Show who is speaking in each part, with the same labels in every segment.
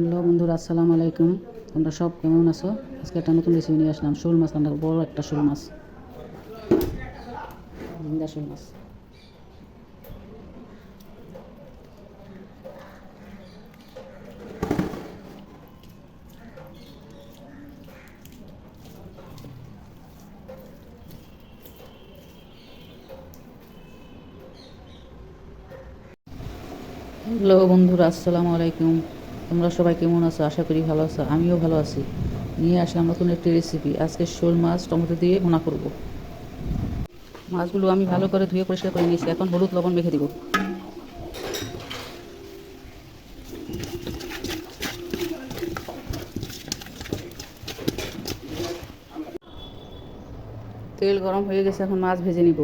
Speaker 1: Hello বন্ধুরা, আসসালামু আলাইকুম। তোমরা সব কেমন আছো? আজকে একটা নতুন রেসিপি নিয়ে আসলাম, শোল মাছ রান্না বড় একটা শোল মাছ। জিন্দা শোল মাছ। হ্যালো বন্ধুরা, আসসালামু আলাইকুম। তোমরা সবাই কেমন আছো? আশা করি ভালো আছো। আমিও ভালো আছি। নিয়ে আসলাম নতুন একটি রেসিপি আজকে শোল মাছ টমেটো দিয়ে ভুনা করব। মাছগুলো আমি ভালো করে ধুয়ে পরিষ্কার করে নিয়েছি। এখন হলুদ লবণ মেখে দিব। তেল গরম হয়ে গেছে, এখন মাছ ভেজে নিব।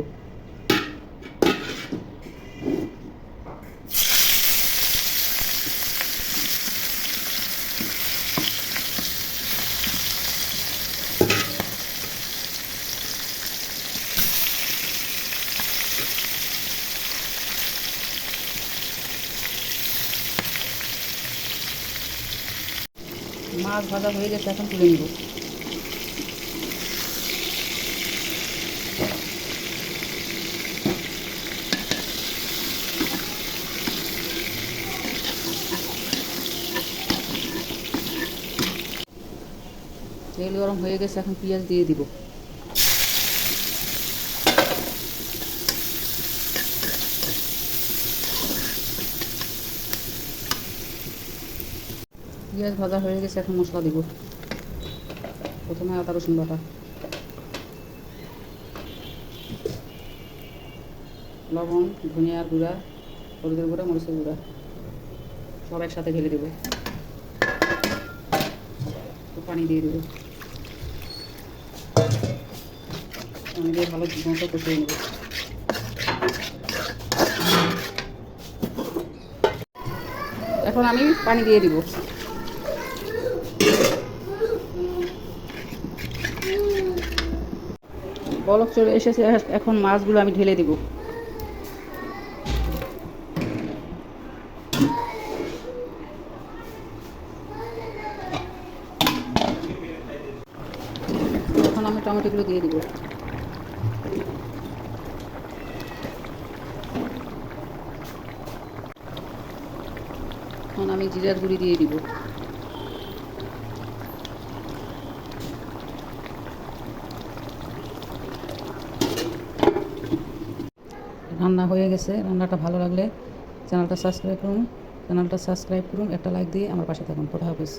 Speaker 1: মাছ ভাজা হয়ে গেছে, এখন তুলে নিব। তেল গরম হয়ে গেছে, এখন পেঁয়াজ দিয়ে দিব। পেঁয়াজ ভাজা হয়ে গেছে, এখন মশলা দিব। প্রথমে আদা, রসুন বাটা। লবণ ধনিয়ার গুঁড়া, হলুদের গুঁড়া, মরিচের গুঁড়া, সব একসাথে ঢেলে দেবো। পানি দিয়ে দেবো। পানি দিয়ে ভালো মতো কষিয়ে নেব। এখন আমি পানি দিয়ে দিব। বলক চলে এসেছে, এখন মাছগুলো আমি ঢেলে দিব। এখন আমি টমেটোগুলো দিয়ে দিব। এখন আমি জিরার গুঁড়ি দিয়ে দিব। রান্না হয়ে গেছে। রান্নাটা ভালো লাগলে চ্যানেলটা সাবস্ক্রাইব করুন, চ্যানেলটা সাবস্ক্রাইব করুন, একটা লাইক দিয়ে আমার পাশে থাকুন। কথা হাফিজ।